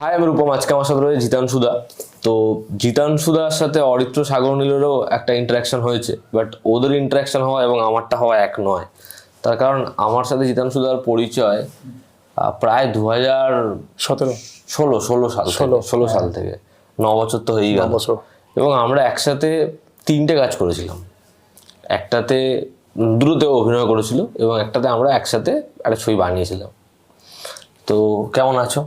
High আমি রূপম আজকে আমার সাথে রয়েছে জিতান সুদা। তো জিতান সুদার সাথে অরিত্র সাগর নীলেরও একটা ইন্টারাকশন হয়েছে বাট ওদের ইন্টারাকশন হওয়া এবং আমারটা হওয়া এক নয়। তার কারণ আমার সাথে জিতান সুদার পরিচয় প্রায় দু হাজার সতেরো। ষোলো ষোলো সাল ষোলো। ষোলো সাল থেকে। ন বছর তো হয়েই গেল। বছর। এবং আমরা একসাথে তিনটে কাজ করেছিলাম। একটাতে দ্রুত অভিনয় করেছিল এবং একটাতে আমরা একসাথে একটা ছবি বানিয়েছিলাম। তো কেমন আছো?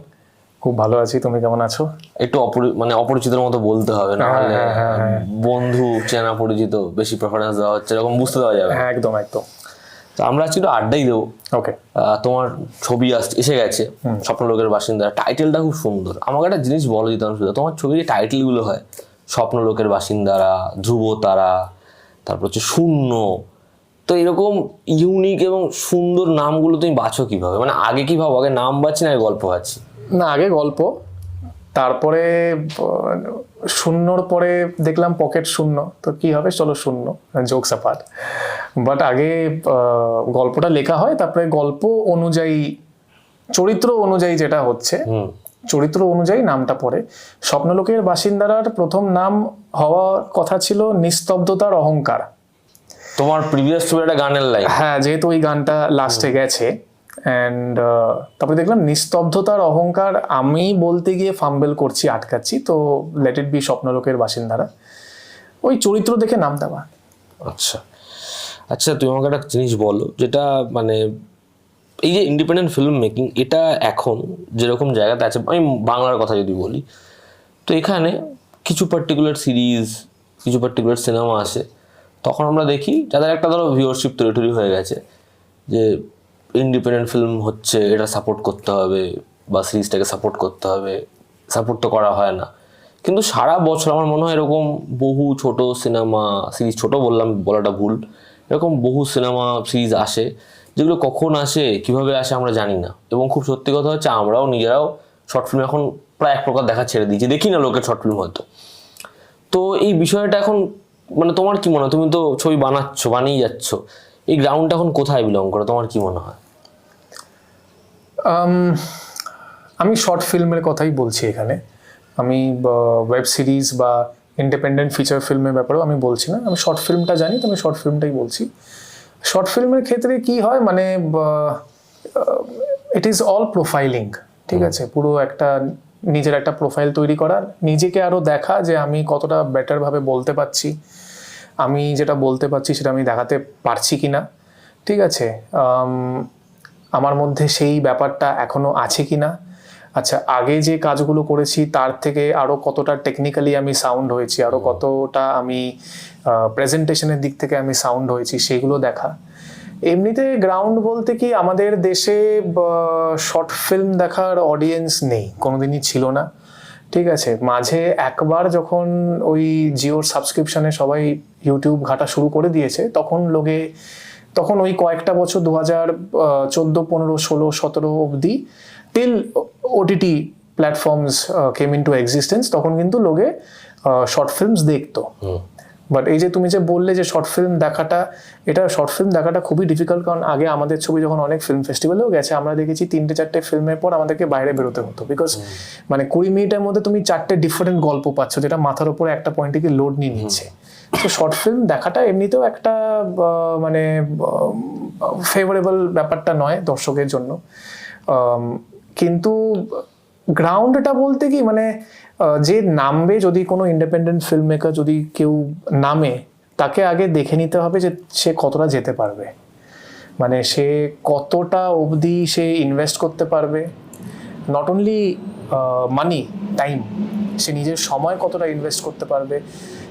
খুব ভালো আছি তুমি কেমন আছো? একটু মানে অপরিচিতের মতো বলতে হবে না হলে বন্ধু চেনা পরিচিত বেশি প্রেফারেন্স দেওয়া হচ্ছে এরকম বুঝতে দেওয়া যাবে হ্যাঁ একদম একদম। তো আমরা আজকে একটু আড্ডাই দেবো। ওকে। তোমার ছবি এসে গেছে স্বপ্নলোকের বাসিন্দা। টাইটেলটা খুব সুন্দর। আমাকে একটা জিনিস বলো দিতাম শুধু তোমার ছবির যে টাইটেলগুলো হয় স্বপ্নলোকের বাসিন্দারা ধ্রুব তারা তারপর হচ্ছে শূন্য তো এরকম ইউনিক এবং সুন্দর নামগুলো তুমি বাছো কীভাবে? মানে আগে কি ভাবো? আগে নাম বাছি না গল্প বাছি? না আগে গল্প। তারপরে শূন্যর পরে দেখলাম পকেট শূন্য। তো কি হবে? চলো শূন্য জোকস আপার্ট বাট আগে গল্পটা লেখা হয় তারপরে গল্প অনুযায়ী চরিত্র অনুযায়ী যেটা হচ্ছে চরিত্র অনুযায়ী নামটা পড়ে। স্বপ্নলোকের বাসিন্দারার প্রথম নাম হওয়ার কথা ছিল নিস্তব্ধতার অহংকার। তোমার প্রিভিয়াস ছবি একটা গানের লাইন হ্যাঁ যেহেতু ওই গানটা লাস্টে গেছে অ্যান্ড তারপরে দেখলাম নিস্তব্ধতার অহংকার আমি বলতে গিয়ে ফাম্বেল করছি, আটকাচ্ছি। তো লেট ইট বি স্বপ্নলোকের বাসিন্দারা। ওই চরিত্র দেখে নাম দেওয়া। আচ্ছা। আচ্ছা তুমি আমাকে একটা জিনিস বলো, যেটা মানে এই যে ইন্ডিপেন্ডেন্ট ফিল্ম মেকিং এটা এখন যেরকম জায়গাতে আছে, আমি বাংলার কথা যদি বলি, তো এখানে কিছু পার্টিকুলার সিরিজ কিছু পার্টিকুলার সিনেমা আসে তখন আমরা দেখি, যাদের একটা ধরো ভিউয়ারশিপ টেরিটরি হয়ে গেছে, যে ইন্ডিপেন্ডেন্ট ফিল্ম হচ্ছে, এটা সাপোর্ট করতে হবে বা সিরিজটাকে সাপোর্ট করতে হবে। সাপোর্ট তো করা হয় না। কিন্তু সারা বছর আমার মনে হয় এরকম বহু ছোট সিনেমা সিরিজ ছোট বললাম, বলাটা ভুল, এরকম বহু সিনেমা সিরিজ আসে, যেগুলো কখন আসে, কীভাবে আসে আমরা জানি না। এবং খুব সত্যি কথা হচ্ছে, আমরাও নিজেরাও শর্ট ফিল্ম এখন প্রায় এক প্রকার দেখা ছেড়ে দিয়েছি। দেখি না লোকের শর্ট ফিল্ম হয়তো। তো এই বিষয়টা এখন মানে তোমার কি মনে হয়? তুমি তো ছবি বানাচ্ছ বানিয়ে যাচ্ছ। এই গ্রাউন্ডটা এখন কোথায় বিলং করে? তোমার কি মনে হয়? আমি শর্ট ফিল্মের কথাই বলছি এখানে। আমি ওয়েব সিরিজ বা ইন্ডিপেন্ডেন্ট ফিচার ফিল্মের ব্যাপারেও আমি বলছি না। আমি শর্ট ফিল্মটা জানি তো আমি শর্ট ফিল্মটাই বলছি। শর্ট ফিল্মের ক্ষেত্রে কি হয় মানে ইট ইজ অল প্রোফাইলিং ঠিক আছে? পুরো একটা নিজের একটা প্রোফাইল তৈরি করা নিজেকে আরও দেখা যে আমি কতটা বেটারভাবে বলতে পারছি। আমি যেটা বলতে পারছি সেটা আমি দেখাতে পারছি কি না ঠিক আছে? আম, আমার মধ্যে সেই ব্যাপারটা এখনও আছে কি না আচ্ছা আগে যে কাজগুলো করেছি তার থেকে আরও কতটা টেকনিক্যালি আমি সাউন্ড হয়েছি আরও কতটা আমি প্রেজেন্টেশনের দিক থেকে আমি সাউন্ড হয়েছি সেগুলো দেখা। এমনিতে গ্রাউন্ড বলতে কি আমাদের দেশে শর্ট ফিল্ম দেখার অডিয়েন্স নেই কোনোদিনই ছিল না। ঠিক আছে মাঝে একবার যখন ওই জিওর সাবস্ক্রিপশনে সবাই ইউটিউব ঘাটা শুরু করে দিয়েছে তখন লোকে তখন ওই কয়েকটা বছর দু হাজার চোদ্দ পনেরো ষোলো সতেরো অবধি till OTT platforms came into existence তখন কিন্তু লোকে শর্ট ফিল্মস দেখতো। বাট এই যে তুমি যে বললে যে শর্ট ফিল্ম দেখাটা এটা শর্ট ফিল্ম দেখাটা খুবই ডিফিকাল্ট কারণ আগে আমাদের ছবি যখন অনেক ফিল্ম ফেস্টিভ্যালেও গেছে আমরা দেখেছি তিনটে চারটে ফিল্মের পর আমাদেরকে বাইরে বেরোতে হতো। বিকজ মানে কুড়ি মিনিটের মধ্যে তুমি চারটে ডিফারেন্ট গল্প পাচ্ছ যেটা মাথার উপরে একটা পয়েন্টে লোড নিয়ে নিচ্ছে। তো শর্ট ফিল্ম দেখাটা এমনিতেও একটা মানে ফেভারেবল ব্যাপারটা নয় দর্শকের জন্য। কিন্তু গ্রাউন্ডটা বলতে কি মানে যে নামবে যদি কোনো ইন্ডিপেন্ডেন্ট ফিল্ম মেকার যদি কেউ নামে, তাকে আগে দেখে নিতে হবে যে সে কতটা যেতে পারবে। মানে সে কতটা অবধি সে ইনভেস্ট করতে পারবে। নট অনলি মানি টাইম সে নিজের সময় কতটা ইনভেস্ট করতে পারবে।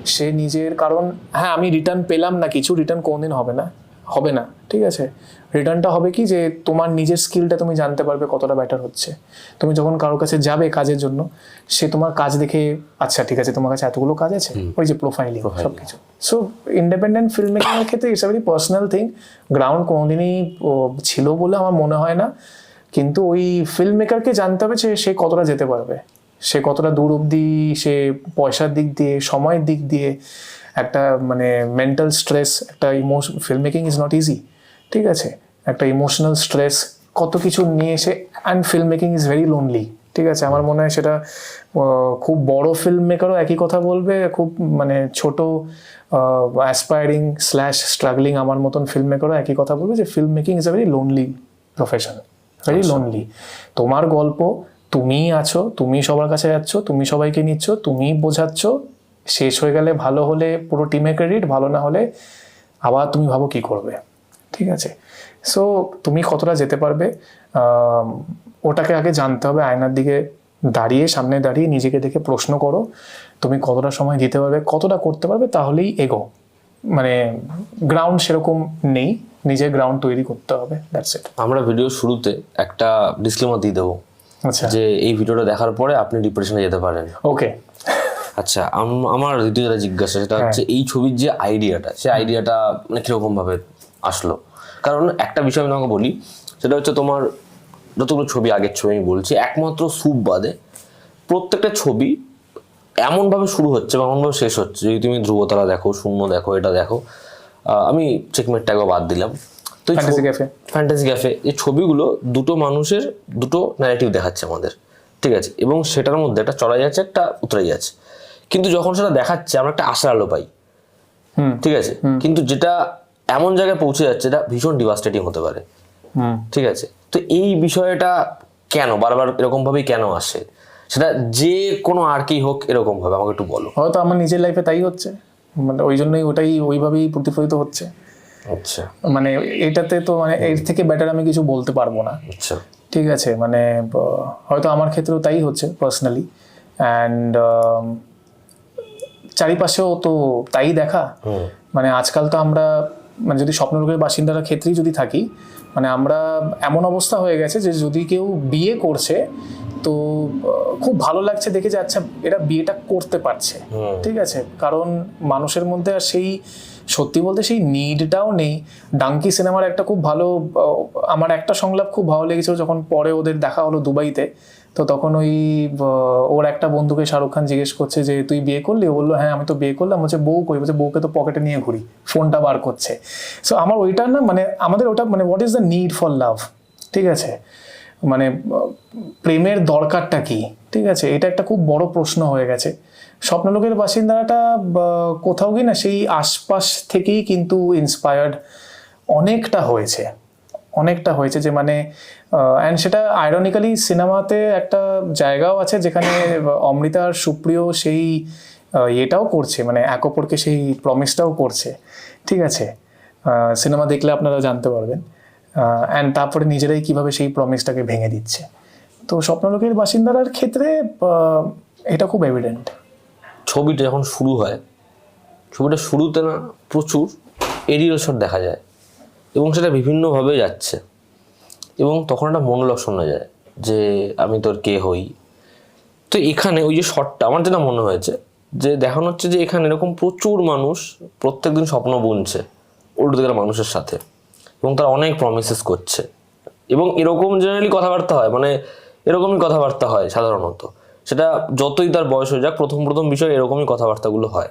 সে নিজের কারণ হ্যাঁ আমি রিটার্ন পেলাম না কিছু রিটার্ন কোনোদিন হবে না হবে না ঠিক আছে? রিটার্নটা হবে কি যে তোমার নিজের স্কিলটা তুমি জানতে পারবে কতটা বেটার হচ্ছে। তুমি যখন কারোর কাছে যাবে কাজের জন্য সে তোমার কাজ দেখে আচ্ছা ঠিক আছে তোমার কাছে এতগুলো কাজ আছে ওই যে প্রোফাইলিং সব কিছু। সো ইন্ডিপেন্ডেন্ট ফিল্ম মেকিংয়ের ক্ষেত্রে it's very personal thing ground কোনোদিনই ছিল বলে আমার মনে হয় না কিন্তু ওই ফিল্ম মেকারকে জানতে হবে যে সে কতটা যেতে পারবে। সে কতটা দূর অবধি সে পয়সার দিক দিয়ে সময়ের দিক দিয়ে একটা মানে মেন্টাল স্ট্রেস একটা emotion film making is not easy ঠিক আছে? একটা ইমোশনাল স্ট্রেস কত কিছু নিয়ে এসে and film making is very lonely ঠিক আছে? আমার মনে হয় সেটা খুব বড় ফিল্ম মেকারও একই কথা বলবে খুব মানে ছোট অ্যাসপায়ারিং স্ল্যাশ স্ট্রাগলিং আমার মতন ফিল্ম মেকারও একই কথা বলবে যে film making is a very lonely profession very lonely তোমার গল্প তুমিই আছো, তুমি সবার কাছে যাচ্ছ, তুমি সবাইকে নিচ্ছ, তুমি বোঝাচ্ছ, শেষ হয়ে গেলে ভালো হলে পুরো টিমে ক্রেডিট ভালো না হলে আবার তুমি ভাবো কি করবে। ঠিক আছে? সো তুমি কতটা যেতে পারবে? ওটাকে আগে জানতে হবে, আয়নার দিকে দাঁড়িয়ে, সামনে দাঁড়িয়ে নিজেকে দেখে প্রশ্ন করো, তুমি কতটা সময় দিতে পারবে, কতটা করতে পারবে তাহলেই এগো। মানে গ্রাউন্ড সেরকম নেই, নিজের গ্রাউন্ড তৈরি করতে হবে দ্যাটস ইট আমরা ভিডিও শুরুতে একটা ডিসক্লেমার দিয়ে দেবো। যে এই ভিডিওটা দেখার পরে আপনি ডিপ্রেশনে যেতে পারেন। ওকে। আচ্ছা আম- আমার দ্বিতীয় যেটা জিজ্ঞাসা সেটা হচ্ছে এই ছবির যে আইডিয়াটা সেই আইডিয়াটা মানে কীরকম ভাবে আসলো? কারণ একটা বিষয় আমি তোমাকে বলি সেটা হচ্ছে তোমার যতগুলো ছবি আগের ছবি আমি বলছি একমাত্র সুপ বাদে প্রত্যেকটা ছবি এমনভাবে শুরু হচ্ছে বা এমনভাবে শেষ হচ্ছে। যদি তুমি ধ্রুবতারা দেখো শূন্য দেখো এটা দেখো আমি চেকমেটটা একবার বাদ দিলাম। তো ফ্যান্টাসি ক্যাফে ফ্যান্টাসি ক্যাফে এই ছবিগুলো দুটো মানুষের দুটো ন্যারেটিভ দেখাচ্ছে আমাদের। ঠিক আছে? এবং সেটার মধ্যে একটা চড়াই যাচ্ছে একটা উতরাই যাচ্ছে কিন্তু যখন সেটা দেখাচ্ছে আমরা একটা আশার আলো পাই। ঠিক আছে? কিন্তু যেটা এমন জায়গায় পৌঁছে যাচ্ছে এটা ভীষণ ডিভাস্টেটিং হতে পারে। হুম। ঠিক আছে? তো এই বিষয়টা কেন? বারবার এরকম ভাবেই কেন আসে? সেটা যে কোনো আর কি হোক এরকম ভাবে আমাকে একটু বলো। হয়তো আমার নিজের লাইফে তাই হচ্ছে। মানে ওই জন্যই ওটাই ওইভাবেই প্রতিফলিত হচ্ছে। আচ্ছা। মানে এটাতে তো মানে এর থেকে বেটার আমি কিছু বলতে পারব না। আচ্ছা। ঠিক আছে মানে হয়তো আমার ক্ষেত্রেও তাই হচ্ছে পার্সোনালি অ্যান্ড চারিপাশেও তো তাই দেখা। মানে আজকাল তো আমরা মানে যদি স্বপ্নলোকের বাসিন্দারা ক্ষেত্রেই যদি থাকি মানে আমরা এমন অবস্থা হয়ে গেছে যে যদি কেউ বিয়ে করছে তো খুব ভালো লাগছে দেখে যে আচ্ছা এরা বিয়েটা করতে পারছে। ঠিক আছে? কারণ মানুষের মধ্যে আর সেই সত্যি বলতে সেই নিডটাও নেই। ডাঙ্কি সিনেমার একটা খুব ভালো আমার একটা সংলাপ খুব ভালো লেগেছিল যখন পরে ওদের দেখা হলো দুবাইতে। তো তখন ওই ওর একটা বন্ধুকে শাহরুখ খান জিজ্ঞেস করছে যে, তুই বিয়ে করলি? ও বলল হ্যাঁ আমি তো বিয়ে করলাম। হচ্ছে বউ কই? বলছে, বউকে তো পকেটে নিয়ে ঘুরি, ফোনটা বার করছে। সো আমার ওইটা না মানে আমাদের ওটা মানে what is the need for love ঠিক আছে? মানে প্রেমের দরকারটা কি? ঠিক আছে? এটা একটা খুব বড় প্রশ্ন হয়ে গেছে। স্বপ্নলোকের বাসিন্দাটা বা, কোথাও কি না সেই আশপাশ থেকেই কিন্তু ইন্সপায়ার্ড অনেকটা হয়েছে। অনেকটা হয়েছে যে মানে অ্যান্ড সেটা আইরনিক্যালি সিনেমাতে একটা জায়গাও আছে যেখানে অমৃতা আর সুপ্রিয় সেই ইয়েটাও করছে মানে এক অপরকে সেই প্রমিসটাও করছে। ঠিক আছে? সিনেমা দেখলে আপনারা জানতে পারবেন। অ্যান্ড তারপরে নিজেরাই কীভাবে সেই প্রমিসটাকে ভেঙে দিচ্ছে। তো স্বপ্নলোকের বাসিন্দার ক্ষেত্রে এটা খুব এভিডেন্ট ছবিটা যখন শুরু হয়, ছবিটা শুরুতে না প্রচুর এরিয়াল শট দেখা যায় এবং সেটা বিভিন্নভাবে যাচ্ছে। এবং তখন একটা মনোলগ শোনা যায় যে, আমি তোর কে হই? তো এখানে ওই যে শটটা, আমার যেটা মনে হয়েছে যে, দেখানো হচ্ছে যে এখানে এরকম প্রচুর মানুষ প্রত্যেকদিন স্বপ্ন বুনছে, উল্টো মানুষের সাথে। এবং তারা অনেক প্রমিসেস করছে। এবং এরকম জেনারেলি কথাবার্তা হয় মানে এরকমই কথাবার্তা হয় সাধারণত। সেটা যতই তার বয়স হয়ে যাক প্রথম প্রথম বিষয় এরকমই কথাবার্তাগুলো হয়।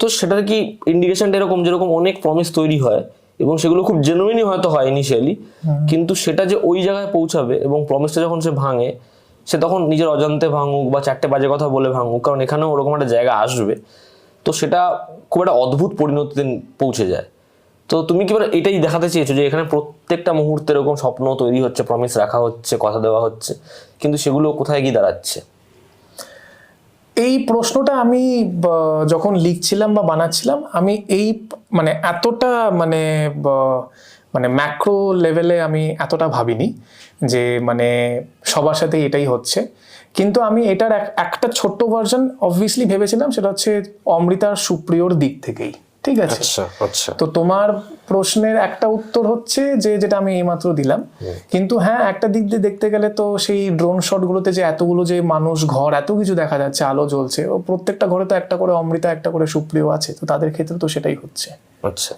তো সেটার কি ইন্ডিকেশনটা এরকম যেরকম অনেক প্রমিস তৈরি হয় এবং সেগুলো খুব জেনুইনই হয়তো হয় ইনিশিয়ালি কিন্তু সেটা যে ওই জায়গায় পৌঁছাবে এবং প্রমিসটা যখন সে ভাঙে সে তখন নিজের অজান্তে ভাঙুক বা চারটে বাজে কথা বলে ভাঙুক কারণ এখানেও ওরকম একটা জায়গা আসবে। তো সেটা খুব একটা অদ্ভুত পরিণতিতে পৌঁছে যায়। তো তুমি কি এবার এটাই দেখাতে চেয়েছো যে এখানে প্রত্যেকটা মুহূর্তে এরকম স্বপ্ন তৈরি হচ্ছে প্রমিস রাখা হচ্ছে, কথা দেওয়া হচ্ছে, কিন্তু সেগুলো কোথায় গিয়ে দাঁড়াচ্ছে? এই প্রশ্নটা আমি যখন লিখছিলাম বা বানাচ্ছিলাম, আমি এই মানে এতটা মানে মানে ম্যাক্রো লেভেলে আমি এতটা ভাবিনি যে মানে সবার সাথে এটাই হচ্ছে। কিন্তু আমি এটার এক- একটা ছোট্ট ভার্জন অবভিয়াসলি ভেবেছিলাম, সেটা হচ্ছে অমৃতার সুপ্রিয়র দিক থেকেই। ঠিক আছে। আচ্ছা আচ্ছা। তো তোমার প্রশ্নের একটা উত্তর হচ্ছে যে যেটা আমি এইমাত্র দিলাম। কিন্তু হ্যাঁ একটা দিক দিয়ে দেখতে গেলে তো সেই ড্রোন শটগুলোতে যে এতগুলো যে মানুষ ঘর এত কিছু দেখা যাচ্ছে আলো জ্বলছে ও প্রত্যেকটা ঘরে তো একটা করে অমৃতা একটা করে সুপ্রিয় আছে। তো তাদের ক্ষেত্রে তো সেটাই হচ্ছে। আচ্ছা।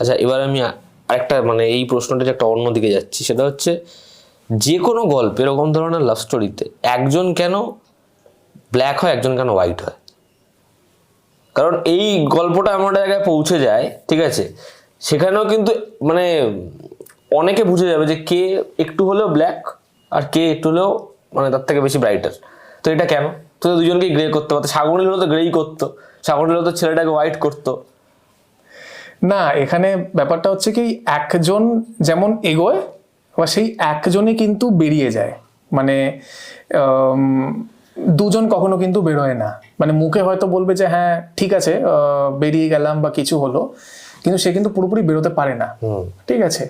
আচ্ছা এবার আমি আরেকটা মানে এই প্রশ্নটা যে একটা অন্য দিকে যাচ্ছি সেটা হচ্ছে যে কোনো গল্পে এরকম ধরনের লাভ স্টোরিতে একজন কেন ব্ল্যাক হয় একজন কেন হোয়াইট হয়? কারণ এই গল্পটা এমন জায়গায় পৌঁছে যায়, ঠিক আছে? সেখানেও কিন্তু মানে অনেকে বুঝে যাবে যে কে একটু হলেও ব্ল্যাক আর কে একটু হলেও মানে তার থেকে বেশি ব্রাইটার তো এটা কেন? তো দুজনকে গ্রে করতে পারতো সাগরনীল তো গ্রেই করতো। সাগরনীল তো ছেলেটাকে হোয়াইট করতো। না, এখানে ব্যাপারটা হচ্ছে কি, একজন যেমন এগোয় বা সেই একজনই কিন্তু বেরিয়ে যায়। মানে দুজন কখনো কিন্তু বেরোয় না। মানে মুখে হয়তো বলবে যে হ্যাঁ ঠিক আছে বেরিয়ে গেলাম বা কিছু হলো। কিন্তু সে কিন্তু পুরোপুরি বেরোতে পারে না। ঠিক আছে?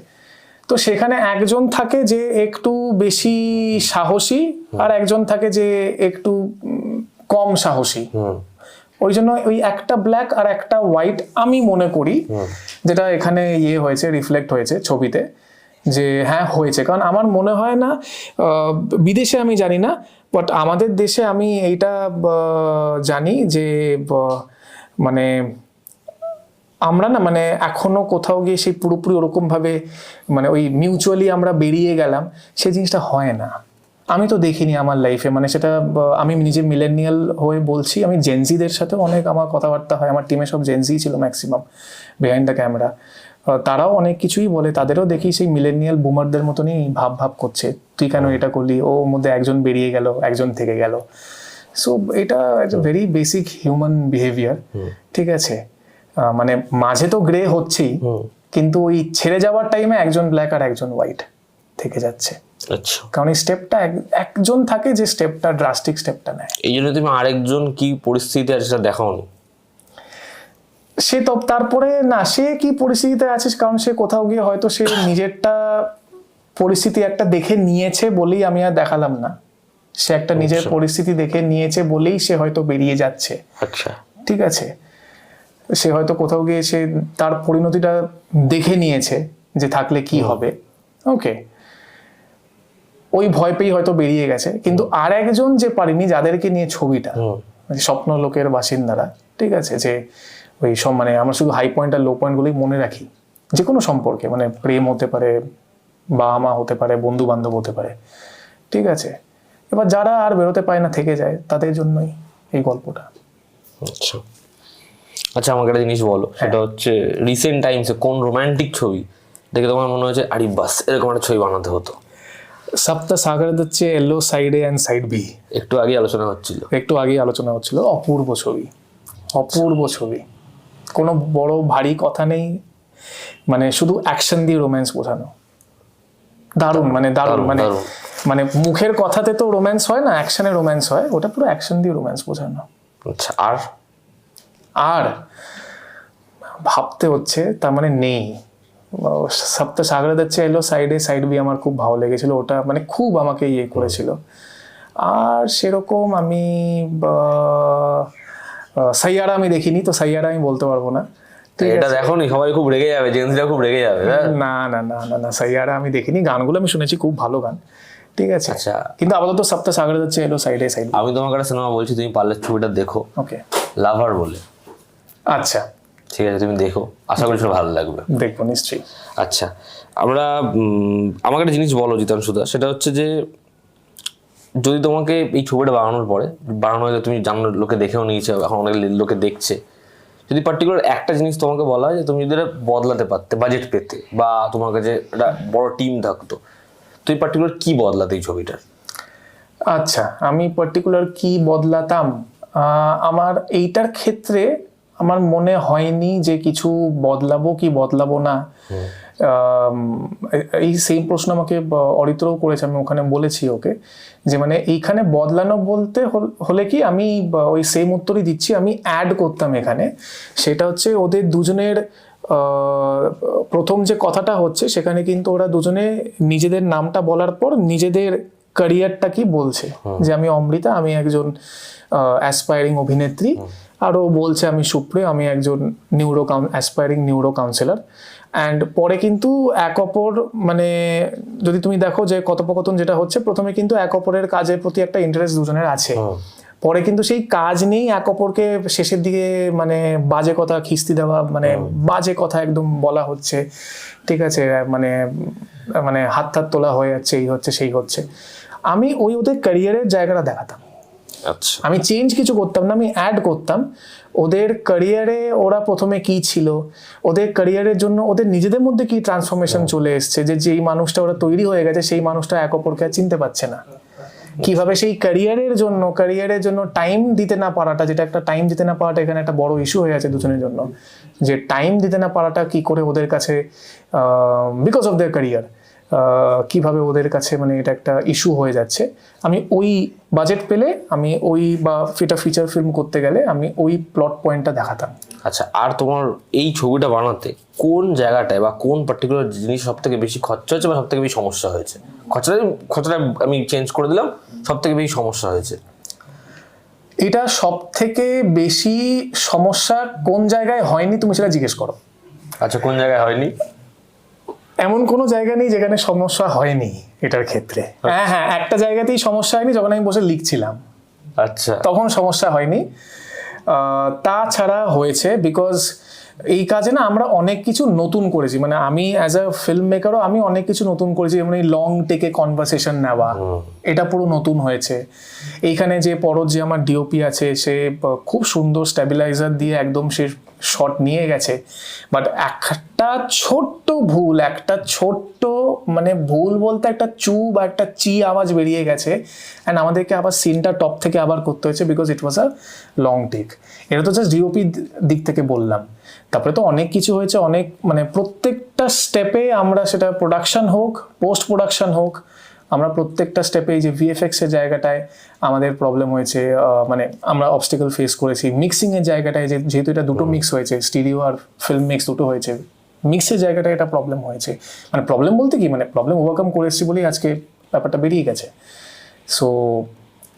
তো সেখানে একজন থাকে যে একটু বেশি সাহসী আর একজন থাকে যে একটু কম সাহসী। ওই জন্য ওই একটা ব্ল্যাক আর একটা হোয়াইট আমি মনে করি যেটা এখানে ইয়ে হয়েছে রিফ্লেক্ট হয়েছে ছবিতে যে হ্যাঁ হয়েছে। কারণ আমার মনে হয় না বিদেশে আমি জানি না বাট আমাদের দেশে আমি এইটা জানি যে মানে আমরা না মানে এখনও কোথাও গিয়ে সেই পুরোপুরি ওরকম ভাবে মানে ওই মিউচুয়ালি আমরা বেরিয়ে গেলাম, সেই জিনিসটা হয় না। আমি তো দেখিনি আমার লাইফে মানে সেটা আমি নিজে মিলেনিয়াল হয়ে বলছি, আমি জেনজিদের সাথে অনেক আমার কথাবার্তা হয়, আমার টিমে সব জেনজি ছিল ম্যাক্সিমাম বিহাইন্ড দ্য ক্যামেরা তারাও অনেক কিছুই বলে তাদেরও দেখি সেই মিলেনিয়াল বুমারদের মতনই ভাব ভাব করছে। তুই কেন এটা করলি? ও মধ্যে একজন বেরিয়ে গেল একজন থেকে গেল। সো এটা ভেরি বেসিক হিউম্যান বিহেভিয়ার ঠিক আছে? মানে মাঝে তো গ্রে হচ্ছেই কিন্তু ওই ছেড়ে যাওয়ার টাইমে একজন ব্ল্যাক আর একজন হোয়াইট থেকে যাচ্ছে। আচ্ছা। কারণ এই স্টেপটা একজন থাকে যে স্টেপটা ড্রাস্টিক স্টেপটা নেয়। এই জন্য তুমি আরেকজন কি পরিস্থিতি আছে সেটা দেখাও সে তো তারপরে না সে কি পরিস্থিতিতে আছে কারণ সে কোথাও গিয়ে হয়তো সে নিজেরটা পরিস্থিতি একটা দেখে নিয়েছে বলেই আমি আর দেখালাম না। সে একটা নিজের পরিস্থিতি দেখে নিয়েছে বলেই সে হয়তো বেরিয়ে যাচ্ছে। আচ্ছা। ঠিক আছে? সে হয়তো কোথাও গিয়ে সে তার পরিণতিটা দেখে নিয়েছে যে থাকলে কি হবে। ওকে। ওই ভয় পেয়েই হয়তো বেরিয়ে গেছে। কিন্তু আর একজন যে পারিনি যাদেরকে নিয়ে ছবিটা মানে স্বপ্ন লোকের বাসিন্দারা ঠিক আছে? যে ওই সব মানে আমরা শুধু হাই পয়েন্ট আর লো পয়েন্টগুলোই মনে রাখি। যে কোনো সম্পর্কে মানে প্রেম হতে পারে বাবা মা হতে পারে বন্ধু বান্ধব হতে পারে। ঠিক আছে? এবার যারা আর বেরোতে পায় না থেকে যায় তাদের জন্যই এই গল্পটা। আচ্ছা। আচ্ছা আমাকে একটা জিনিস বলো। সেটা হচ্ছে রিসেন্ট টাইমসে কোন রোমান্টিক ছবি দেখে তোমার মনে হচ্ছে আরে বাস এরকম একটা ছবি বানাতে হতো সপ্তা সাগর হচ্ছে এলো সাইডে অ্যান্ড সাইড বি একটু আগে আলোচনা হচ্ছিল। একটু আগে আলোচনা হচ্ছিল। অপূর্ব ছবি। অপূর্ব ছবি। কোনো বড় ভারী কথা নেই। মানে শুধু অ্যাকশন দিয়ে রোম্যান্স বোঝানো। দারুণ মানে দারুণ মানে মানে মুখের কথাতে তো রোম্যান্স হয় না অ্যাকশনে রোম্যান্স হয় ওটা পুরো অ্যাকশন দিয়ে রোম্যান্স বোঝানো। আচ্ছা আর? আর ভাবতে হচ্ছে তার মানে নেই। সপ্তাহ সাগরে যাচ্ছে এলো সাইডে সাইড বি আমার খুব ভালো লেগেছিল ওটা মানে খুব আমাকে ইয়ে করেছিল। আর সেরকম আমি সাইয়ারা আমি দেখিনি তো সাইয়ারা আমি বলতে পারব না। এটা দেখো নি সবাই খুব রেগে যাবে জেন্সরা খুব রেগে যাবে হ্যাঁ? না না না না না সাইয়ারা আমি দেখিনি। গানগুলো আমি শুনেছি খুব ভালো গান। ঠিক আছে। আচ্ছা। কিন্তু আপাতত সপ্তাহ সাগরে যাচ্ছে এলো সাইডে সাইড আমি তোমাকে একটা সিনেমা বলছি তুমি পারলে ছবিটা দেখো। ওকে। লাভার বলে। আচ্ছা। ঠিক আছে তুমি দেখো। আশা করি সেটা ভালো লাগবে। দেখব নিশ্চয়ই। আচ্ছা। আমরা আমাকে একটা জিনিস বলো জিতান সুদা সেটা হচ্ছে যে যদি তোমাকে এই ছবিটা বানানোর পরে, বানানো হয়ে তুমি জানো লোকে দেখেও নিয়েছে, এখন অনেক লোকে দেখছে। যদি পার্টিকুলার একটা জিনিস তোমাকে বলা হয় যে তুমি যদি এটা বদলাতে পারতে বাজেট পেতে, বা তোমার কাছে একটা বড় টিম থাকতো তুই পার্টিকুলার কি বদলাতে এই ছবিটার আচ্ছা আমি পার্টিকুলার কি বদলাতাম? আমার এইটার ক্ষেত্রে আমার মনে হয়নি যে কিছু বদলাবো কি বদলাবো না। এই- সেম প্রশ্ন আমাকে অরিত্রও করেছে আমি ওখানে বলেছি ওকে। যে মানে এইখানে বদলানো বলতে হলে কি আমি ওই সেম উত্তরই দিচ্ছি আমি অ্যাড করতাম এখানে। সেটা হচ্ছে ওদের দুজনের প্রথম যে কথাটা হচ্ছে সেখানে কিন্তু ওরা দুজনে নিজেদের নামটা বলার পর নিজেদের ক্যারিয়ারটা কি বলছে? যে আমি অমৃতা আমি একজন অ্যাসপায়ারিং অভিনেত্রী। আর ও বলছে আমি সুপ্রিয় আমি একজন neuro aspiring neuro counsellor and পরে কিন্তু এক অপর মানে যদি তুমি দেখো যে কথোপকথন যেটা হচ্ছে প্রথমে কিন্তু এক অপরের কাজের প্রতি একটা ইন্টারেস্ট দুজনের আছে। পরে কিন্তু সেই কাজ নেই এক অপরকে শেষের দিকে মানে বাজে কথা খিস্তি দেওয়া মানে বাজে কথা একদম বলা হচ্ছে। ঠিক আছে? মানে মানে হাত হাত তোলা হয়ে যাচ্ছে এই হচ্ছে সেই হচ্ছে। আমি ওই ওদের ক্যারিয়ারের জায়গাটা দেখাতাম। আচ্ছা। আমি চেঞ্জ কিছু করতাম না আমি অ্যাড করতাম। ওদের ক্যারিয়ারে ওরা প্রথমে কি ছিল? ওদের ক্যারিয়ারের জন্য ওদের নিজেদের মধ্যে কি ট্রান্সফরমেশন চলে এসছে? যে যেই মানুষটা ওরা তৈরি হয়ে গেছে সেই মানুষটা এক অপরকে চিনতে পারছে না। কীভাবে সেই ক্যারিয়ারের জন্য ক্যারিয়ারের জন্য টাইম দিতে না পারাটা যেটা একটা টাইম দিতে না পারাটা এখানে একটা বড় ইস্যু হয়ে আছে দুজনের জন্য। যে টাইম দিতে না পারাটা কি করে ওদের কাছে বিকজ অফ দেয়ার ক্যারিয়ার কীভাবে ওদের কাছে মানে এটা একটা ইস্যু হয়ে যাচ্ছে। আমি ওই বাজেট পেলে আমি ওই বা ফিটা ফিচার ফিল্ম করতে গেলে আমি ওই প্লট পয়েন্টটা দেখাতাম। আচ্ছা আর তোমার এই ছবিটা বানাতে কোন জায়গাটায় বা কোন পার্টিকুলার জিনিস সব থেকে বেশি খরচা হয়েছে বা সব থেকে বেশি সমস্যা হয়েছে? খরচাটা খরচাটা আমি চেঞ্জ করে দিলাম সব থেকে বেশি সমস্যা হয়েছে। এটা সব থেকে বেশি সমস্যা কোন জায়গায় হয়নি তুমি সেটা জিজ্ঞেস করো। আচ্ছা কোন জায়গায় হয়নি? এমন কোনো জায়গা নেই যেখানে সমস্যা হয়নি এটার ক্ষেত্রে। হ্যাঁ হ্যাঁ একটা জায়গাতেই সমস্যা হয়নি যখন আমি বসে লিখছিলাম। আচ্ছা। তখন সমস্যা হয়নি। তাছাড়া হয়েছে বিকজ এই কাজে না আমরা অনেক কিছু নতুন করেছি। মানে আমি অ্যাজ আ ফিল্ম মেকারও আমি অনেক কিছু নতুন করেছি যেমন এই লং টেকে কনভারসেশন নেওয়া এটা পুরো নতুন হয়েছে। এইখানে যে পরজ যে আমার ডিওপি আছে সে খুব সুন্দর স্ট্যাবিলাইজার দিয়ে একদম সে শট নিয়ে গেছে। বাট একটা ছোট্ট ভুল একটা ছোট্ট মানে ভুল বলতে একটা চু বা একটা চি আওয়াজ বেরিয়ে গেছে। অ্যান্ড আমাদেরকে আবার সিনটা টপ থেকে আবার করতে হয়েছে because it was a long take এটা তো জাস্ট ডিওপি দিক থেকে বললাম। তারপরে তো অনেক কিছু হয়েছে অনেক মানে প্রত্যেকটা স্টেপে আমরা সেটা প্রোডাকশন হোক পোস্ট প্রোডাকশন হোক আমরা প্রত্যেকটা স্টেপে এই যে ভিএফএক্স এর জায়গাটায় আমাদের প্রবলেম হয়েছে মানে আমরা অবস্টিকল ফেস করেছি। মিক্সিং এর জায়গাটায় যে- যেহেতু এটা দুটো মিক্স হয়েছে স্টিডিও আর ফিল্ম মিক্স দুটো হয়েছে মিক্সের জায়গাটায় এটা প্রবলেম হয়েছে। মানে প্রবলেম বলতে কি? মানে প্রবলেম ওভারকাম করে এসেছি বলেই আজকে ব্যাপারটা বেরিয়ে গেছে। So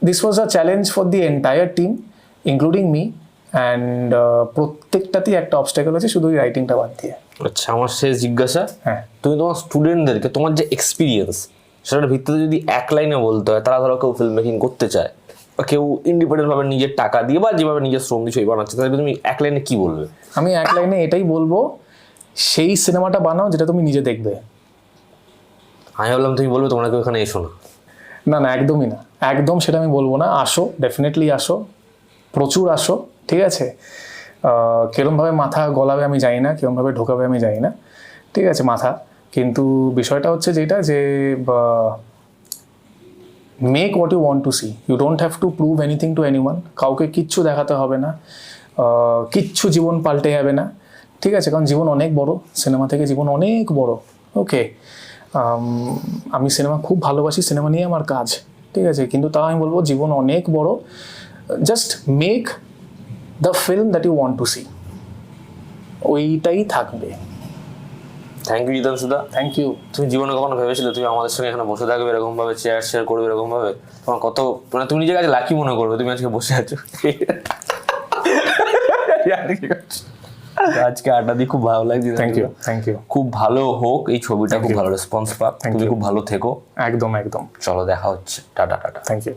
this was a challenge for the entire team including me and প্রত্যেকটাতেই একটা অবস্টেকল আছে শুধু ওই রাইটিংটা বাদ দিয়ে। আচ্ছা আমার শেষ জিজ্ঞাসা। হ্যাঁ। তুমি তোমার স্টুডেন্টদেরকে তোমার যে এক্সপিরিয়েন্স সেটার ভিত্তিতে যদি এক লাইনে বলতে হয় তারা ধরো কেউ ফিল্ম মেকিং করতে চায় বা কেউ ইন্ডিপেন্ডেন্ট ভাবে নিজের টাকা দিয়ে বা যেভাবে নিজের শ্রম দিয়ে ছবি বানাচ্ছে তাদেরকে তুমি এক লাইনে কি বলবে? আমি এক লাইনে এটাই বলব সেই সিনেমাটা বানাও যেটা তুমি নিজে দেখবে। আমি ভাবলাম তুমি বলবে তোমরা কেউ এখানে এসো না। না না একদমই না। একদম সেটা আমি বলব না। আসো ডেফিনেটলি আসো। প্রচুর আসো। ঠিক আছে? কিরমভাবে মাথা গলাবে আমি জানি না, কিরমভাবে ঢোকাবে আমি জানি না। ঠিক আছে মাথা। কিন্তু বিষয়টা হচ্ছে যেটা যে make what you want to see you don't have to prove anything to anyone কাউকে কিচ্ছু দেখাতে হবে না। কিচ্ছু জীবন পাল্টে যাবে না। ঠিক আছে? কারণ জীবন অনেক বড়। সিনেমা থেকে জীবন অনেক বড়। ওকে। আমি সিনেমা খুব ভালোবাসি। সিনেমা নিয়ে আমার কাজ। ঠিক আছে? কিন্তু তাও আমি বলব জীবন অনেক বড়। Just make the film that you want to see ওইটাই থাকবে। থ্যাংক ইউ জিতান সুদা থ্যাংক ইউ তুমি জীবনে কখনো ভেবেছিলে তুমি আমাদের সঙ্গে এখানে বসে থাকবে এরকম ভাবে চেয়ার শেয়ার করবে এরকম ভাবে তোমার কত মানে তুমি নিজের কাছে লাকি মনে করবে তুমি আজকে বসে আছো। আজকে আড্ডা দিয়ে খুব ভালো লাগছে থ্যাংক ইউ থ্যাংক ইউ খুব ভালো হোক এই ছবিটা খুব ভালো রেসপন্স পাক। তুমি খুব ভালো থেকো। একদম একদম। চলো দেখা হচ্ছে। Tata tata. Thank you